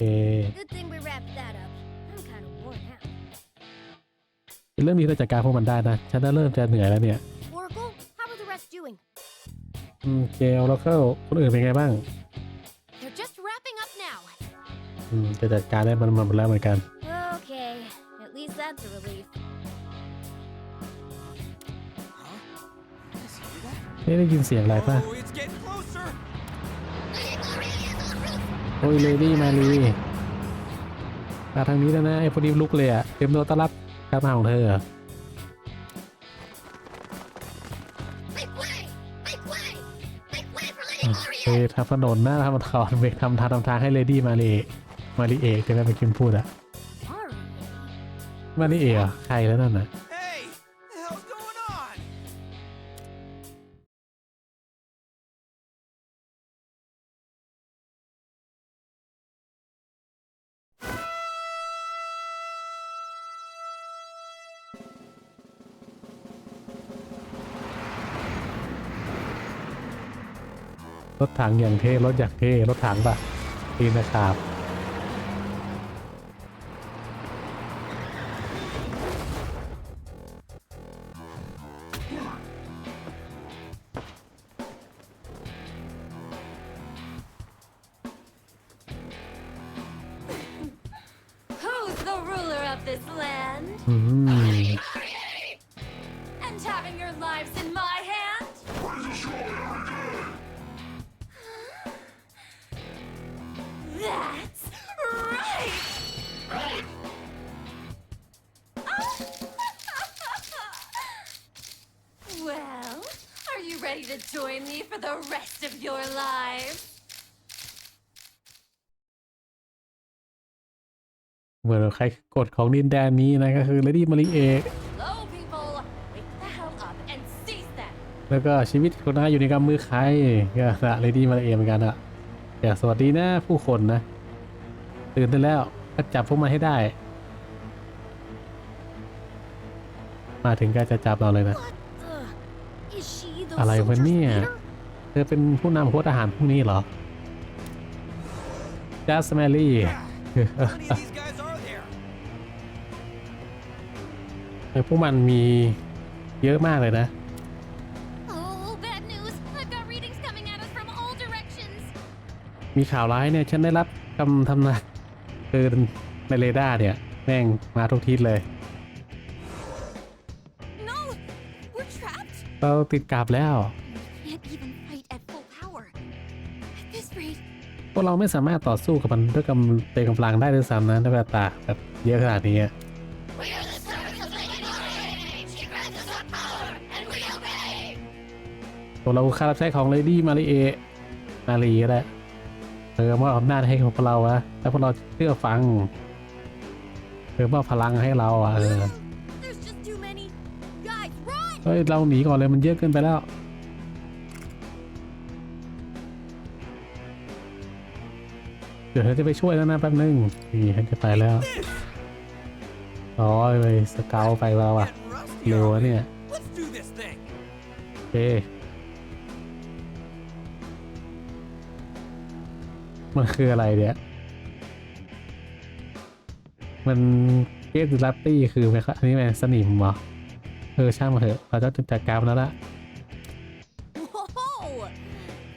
เค Good thing we wrapped that up. I'm kind of worn out. เรื่องนี้เราจัดการพวกมันได้นะ ฉันน่าเริ่มจะเหนื่อยแล้วเนี่ย Oracle, how are the rest doing? อืมเกลแล้วก็คนอื่นเป็นไงบ้าง They're just wrapping up now. อืมจะจัดการได้มันมันหมดแล้วเหมือนกัน Okay, at least that's a relief. Huh? Does he hear that? นี่ได้ยินเสียงอะไรป่ะ โอ้ยเลดี้มาลีมาทางนี้แล้วนะไอ้พวกนี้ลุกเลยอะเตรียมตัวต้อนรับการมาของเธอเหรอ Make way! Make way! Make way for อืมเฮ้ยทำถนนหน้าทำถอนเบรกทำทางทำทางให้เลดี้มาลีมาลีเอกจะได้ไปคิมพูดอะ Sorry. มาลีเอกเหรอใครแล้วนั่นน่ะ รถถังอย่างเท่รถอย่างเท่รถถังปะตีนนะครับ Who's the ruler of this land? อืม And having your lives in my hand? That's right! well, are you ready to join me for the rest of your lives? เหมือนใครกฎของดินแดนนี้นะก็คือเลดี้มาลีเอก Hello, people! Wake the hell up and seize them! แล้วก็ชีวิตคนน้าอยู่ในกำมือใครก็นะเลดี้มาลีเอกเหมือนกันอะ อยากสวัสดีนะผู้คนนะ ตื่นได้แล้วก็จับพวกมันให้ได้ มาถึงก็จะจับเราเลยนะ อะไรวะเนี่ยเธอเป็นผู้นำโค้ดอาหารพวกนี้เหรอจัสแมรี่ How many of these guys are there? ไอพวกมันมีเยอะมากเลยนะ มีข่าวร้ายเนี่ยฉันได้รับคำทำนายคือในเรดาร์เนี่ยแม่งมาทุกทิศเลย No, we're trapped. เราติดกลับแล้ว We can't even fight at full power. At this rate, พวกเราไม่สามารถต่อสู้กับมันด้วยกำเต็มกำลังได้ด้วยซ้ำนะด้วยแบบตาแบบเยอะขนาดนี้อะ we are the servants of Lady Marley. She grants us our power, and we obey. พวกเราข้ารับใช้ของเลดี้มาริเอมารีก็ได้ เธอมอบอำนาจให้กับพวกเราอะแล้วพวกเราเชื่อฟังเธอมอบพลังให้เราอะเออ There's just too many. Guys, run! เฮ้ยเราหนีก่อนเลยมันเยอะเกินไปแล้วเดี๋ยวฉันจะไปช่วยแล้วนะแป๊บนึงนี่ฉันจะไปแล้วอ๋อไปสเกลไปแล้วอะ Getting rusty, เร็ว are อะ we? เนี่ย Let's do this thing. โอเค มันคืออะไรเนี่ย มันเกสลัตตี้คือไหมครับอันนี้แมนสนิมเหรอเออช่างมาเถอะ เราจะจัดการมันแล้วละ Whoa!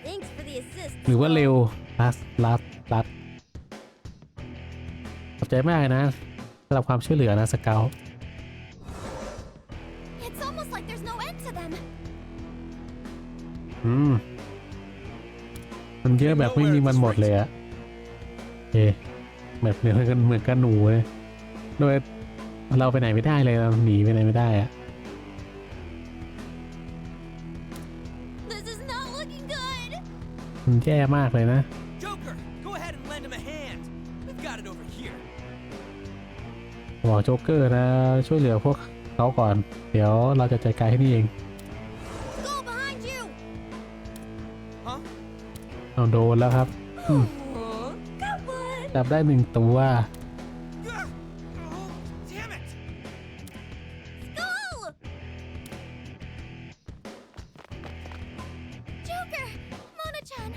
Thanks for the assist. หรือว่าเร็วลัดลัดลัดขอบใจมากเลยนะสำหรับความช่วยเหลือนะสเกล It's almost มันเยอะแบบไม่มีมันหมดเลยอะเอะแบบเหมือนกันเหมือนกันหนูเลยโดยเราไปไหนไม่ได้เลยเราหนีไปไหนไม่ได้อะ This is not looking good. มันแย่มากเลยนะ Joker, go ahead and lend him a hand. We've got it over here. บอกโจ๊กเกอร์นะ ช่วยเหลือพวกเขาก่อน เดี๋ยวเราจะจัดการให้นี่เอง เอาโดนแล้วครับอืม Oh, got one. จับได้หนึ่งตัว Ah! Oh, damn it! Skull. Joker, Mona-chan.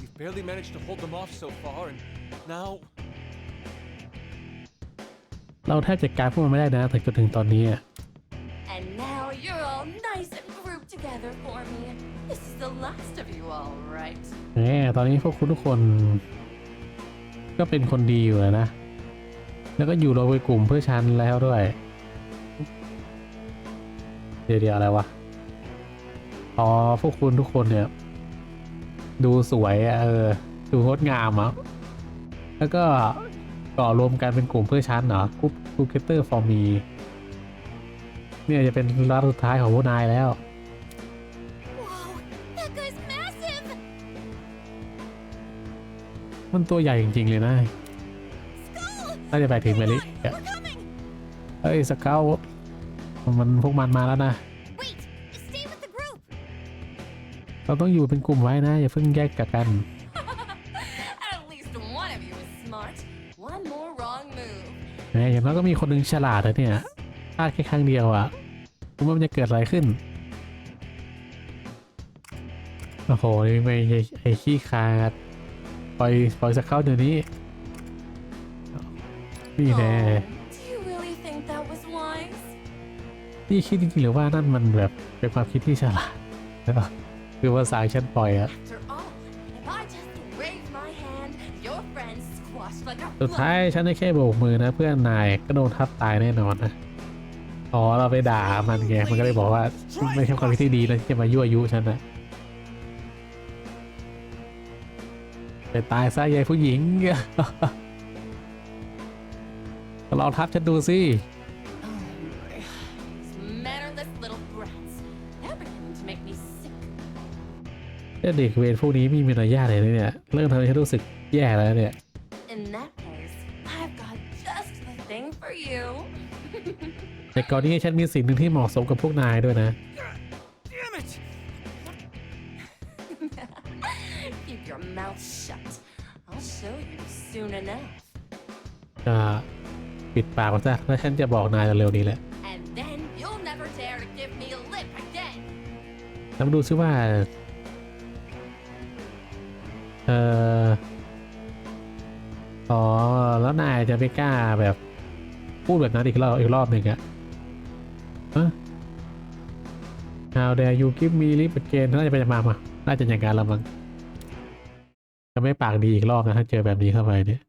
We've barely managed to hold them off so far, and now เราแทบจัดการพวกมันไม่ได้นะถึงจนถึงตอนนี้อะ And now you're all nice and grouped together for me. This is the last of you all, right? แหมตอนนี้พวกคุณทุกคน ก็เป็นคนดีอยู่แล้วนะ แล้วก็อยู่รวมเป็นกลุ่มเพื่อฉันแล้วด้วย เดี๋ยวเดี๋ยวอะไรวะ อ๋อ พวกคุณทุกคนเนี่ย ดูสวยอะเออ ดูงดงามอะ แล้วก็ก่อรวมกันเป็นกลุ่มเพื่อฉันเหรอกรุ๊ปกรุ๊ปเกเตอร์ฟอร์มี เนี่ยจะเป็นรัฐสุดท้ายของพวกนายแล้ว มันตัวใหญ่จริง ๆ เลยนะ Skull! น่าจะไปถึงเมลิ We're coming! เอ้ยสเกลมันพวกมันมาแล้วนะ Wait, stay with the group! เราต้องอยู่เป็นกลุ่มไว้นะ อย่าเพิ่งแยกจากกัน At least one of you is smart. One more wrong move. แหมอย่างน้อยก็มีคนหนึงฉลาดนะเนี่ยพลาดแค่ครั้งเดียวอะ่ะรู้ว่ามันจะเกิดอะไรขึ้น โอ้โห นี่ไม่ไอ้ไอ้ขี้ขาด ปล่อยปล่อยสเกลเดี๋ยวนี้ นี่แน่ Oh, do you really think that was wise? นี่คิดจริงๆหรือว่านั่นมันแบบเป็นความคิดที่ฉลาดคือภาษาฉันปล่อยอะ After all, if I just wave my hand, your friends squashed like a สุดท้ายฉันได้แค่โบกมือนะ เพื่อนนายก็โดนทับตายแน่นอนนะอ๋อเราไปด่ามันไงมันก็เลยบอกว่าไม่ใช่ความคิดที่ดีนะที่จะมายั่วยุฉันนะ ไปตายซะยายผู้หญิงลองทับฉันดูสิ Oh, these mannerless little brats. They're beginning to make me sick. เจ้าเด็กเวรพวกนี้ไมมีมารยาทเลยนะเนี่ย เริ่มทำให้ฉันรู้สึกแย่แล้วเนี่ย In that case, I've got just the thing for you. แต่ก่อนนี้ฉันมีสิ่งหนึ่งที่เหมาะสมกับพวกนายด้วยนะ Damn it! Keep your mouth shut. I'll show you soon enough. จะปิดปากมันซะแล้วฉันจะบอกนายเร็วๆนี้แหละ And then you'll never dare to give me a lip again. แล้วมาดูซิว่า เอออ๋อ แล้วนายจะไม่กล้าแบบ พูดแบบนั้นอีกรอบอีกรอบหนึ่งอะฮะ How dare you give me lip again น่าจะเป็นมามาน่าจะอย่างการละมั้งจะ ไม่ปากดีอีกรอบนะถ้าเจอแบบนี้เข้าไปเนี่ย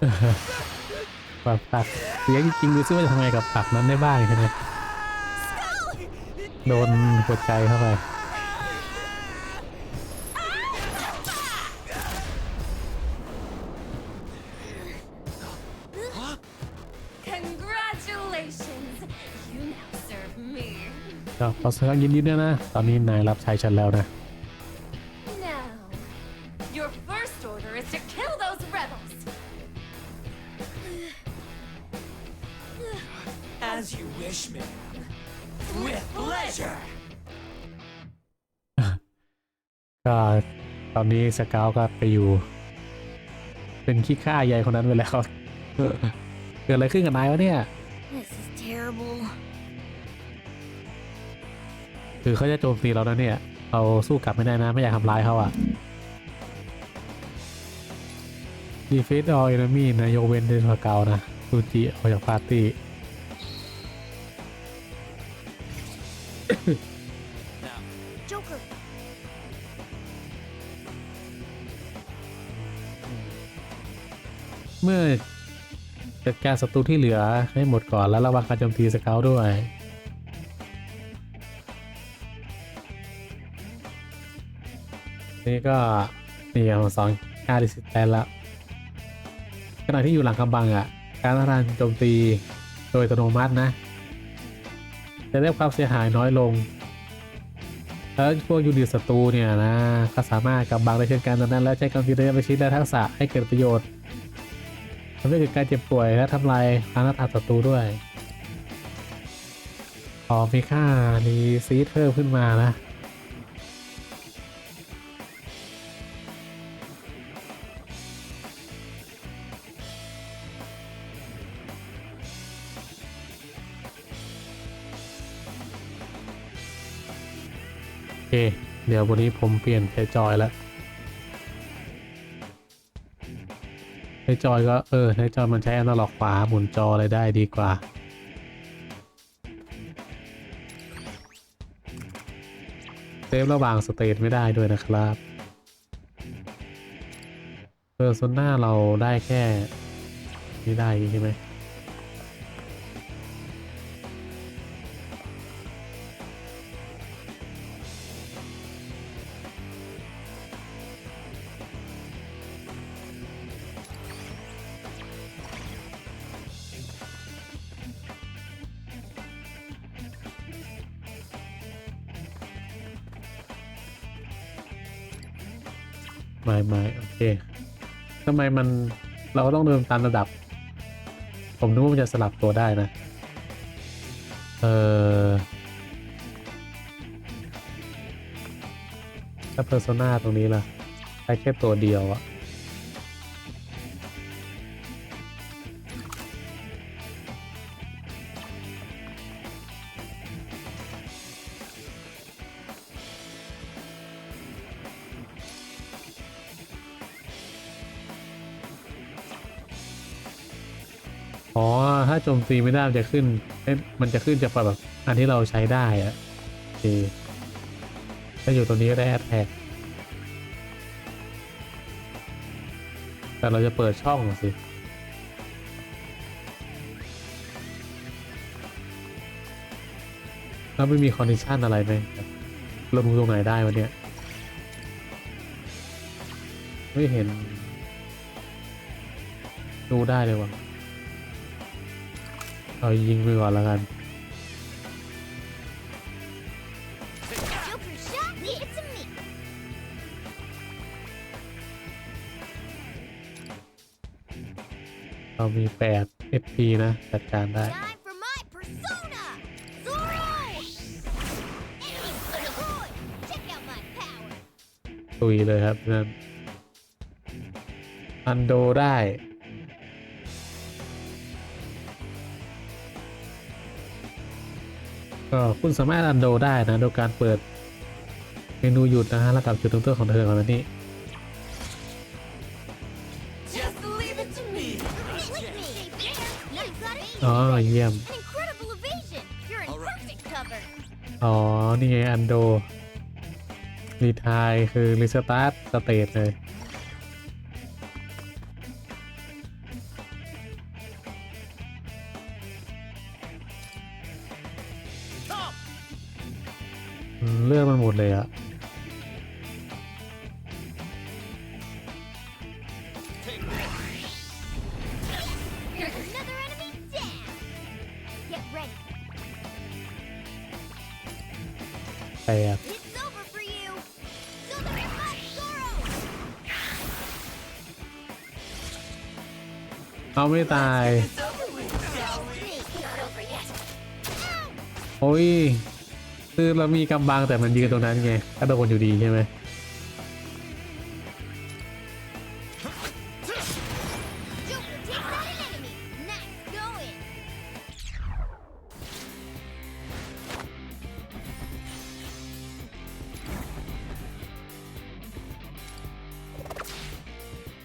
Damn it, get your mitts off of me! Hmm. You may be crude, but you have quite an interesting power, don't you? Yeah! Quite a mouth on you. Care to see what I can do with mine? Mm. ปากปากเสียงจริงๆดูซิว่าจะทำไงกับปากนั้นได้บ้างใช่ไหมโดนหัวใจเข้าไป Congratulations! You now serve me. ก็ขอแสดงยินดีด้วยนะ ตอนนี้นายรับใช้ฉันแล้วนะ you wish, ma'am. With pleasure! ก็ตอนนี้สเกลก็ไปอยู่ เป็นขี้ข้าใหญ่คนนั้นไปแล้ว เกิดอะไรขึ้นกับนายวะเนี่ย This is terrible. คือเขาจะโจมตีเรานะเนี่ย เราสู้กลับไม่ได้นะ ไม่อยากทำร้ายเขาอะ Defeat all enemy นะยกเว้นเดนสเกลนะซูจิออกจากปาร์ตี้ เมื่อจัดการศัตรูที่เหลือให้หมดก่อนแล้วระวังการโจมตีสเกลด้วย นี่ก็นี่ของสองค่าดิสิตแตนแล้วขณะที่อยู่หลังกำบังอะ การทานโจมตีโดยอัตโนมัตินะ จะได้ความเสียหายน้อยลง แล้วพวกยูนิตศัตรูเนี่ยนะก็สามารถกำบังได้เช่นกันดังนั้น แล้วใช้กำลังระยะประชิดและทักษะให้เกิดประโยชน์ำให้เกิดการเจ็บป่วยและทำลายอาณาถศัตรูด้วยขอมีค่ารีซีดเพิ่มขึ้นมานะโอเค เดี๋ยววันนี้ผมเปลี่ยนใช้จอยแล้ว ในจอยก็เออในจอยมันใช้อนาล็อกขวาหมุนจออะไรได้ดีกว่า เซฟระหว่างสเตจไม่ได้ด้วยนะครับเออโซนหน้าเราได้แค่ ไม่ได้ใช่ไหม ไม่ไม่โอเคทำไมมันเราต้องเดินตามระดับ ผมนึกว่ามันจะสลับตัวได้นะ เออถ้าเพอร์โซนาตรงนี้ล่ะใช้แค่ตัวเดียวอะ อ๋อ ถ้าโจมตีไม่ได้มันจะขึ้นเอ๊ะมันจะขึ้นจากแบบอันที่เราใช้ได้อะโอเคถ้าอยู่ตรงนี้ก็ได้แอดแท็กแต่เราจะเปิดช่องสิแล้วไม่มีคอนดิชันอะไรไหมเราดูตรงไหนได้วะเนี่ย ไม่เห็น ดูได้เลยวะ เอายิงไปก่อนละกันเรามีแปด FP นะ จัดการได้ตุยเลยครับนั่นอันโดได้ ก็คุณสามารถอันโดได้นะโดยการเปิดเมนูหยุดนะฮะแล้วกับจุดตั้งต้นของเธอก่อนนะนี่ Just leave it to me. Lick me! Now you got it! อ๋อเยี่ยม An incredible evasion! You're in All right. perfect cover! อ๋อ นี่ไงอันโด รีทายคือรีสตาร์ทสเตทเลย เลือกมันหมดเลยอะแปดเอาไม่ตาย โอ้ย คือเรามีกำบังแต่มันยืนตรงนั้นไงก็โดนอยู่ดีใช่ไหม